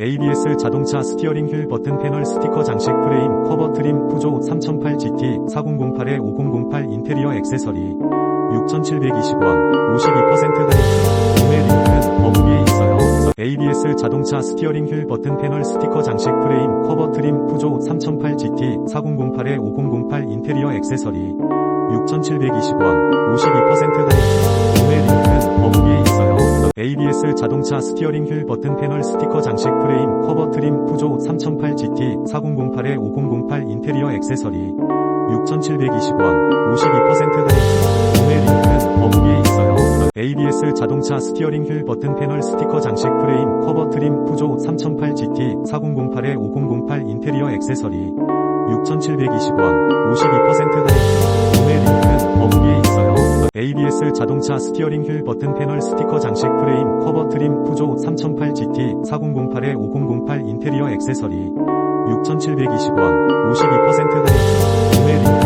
ABS 자동차 스티어링 휠 버튼 패널 스티커 장식 프레임 커버 트림 푸조 3008 GT 4008에 5008 인테리어 액세서리 6,720원 52% 할인 구매 링크는 더보기에 있어요. ABS 자동차 스티어링 휠 버튼 패널 스티커 장식 프레임 커버 트림 푸조 3008 GT 4008에 5008 인테리어 액세서리 6,720원 52% 할인 구매 있어요. ABS 자동차 스티어링 휠 버튼 패널 스티커 장식 프레임 커버 트림 푸조 3008 GT 4008에 5008 인테리어 액세서리 6,720원 52% 할인 구매 링크는 더보기에 있어요. ABS 자동차 스티어링 휠 버튼 패널 스티커 장식 프레임 커버 트림 푸조 3008 GT 4008에 5008 인테리어 액세서리 6,720원 52% 할인 구매 링크는 더보기에 있어요. ABS 자동차 스티어링 휠 버튼 패널 스티커 장식 프레임 4008-5008 인테리어 액세서리 6,720원 52% 할인. 구매 링크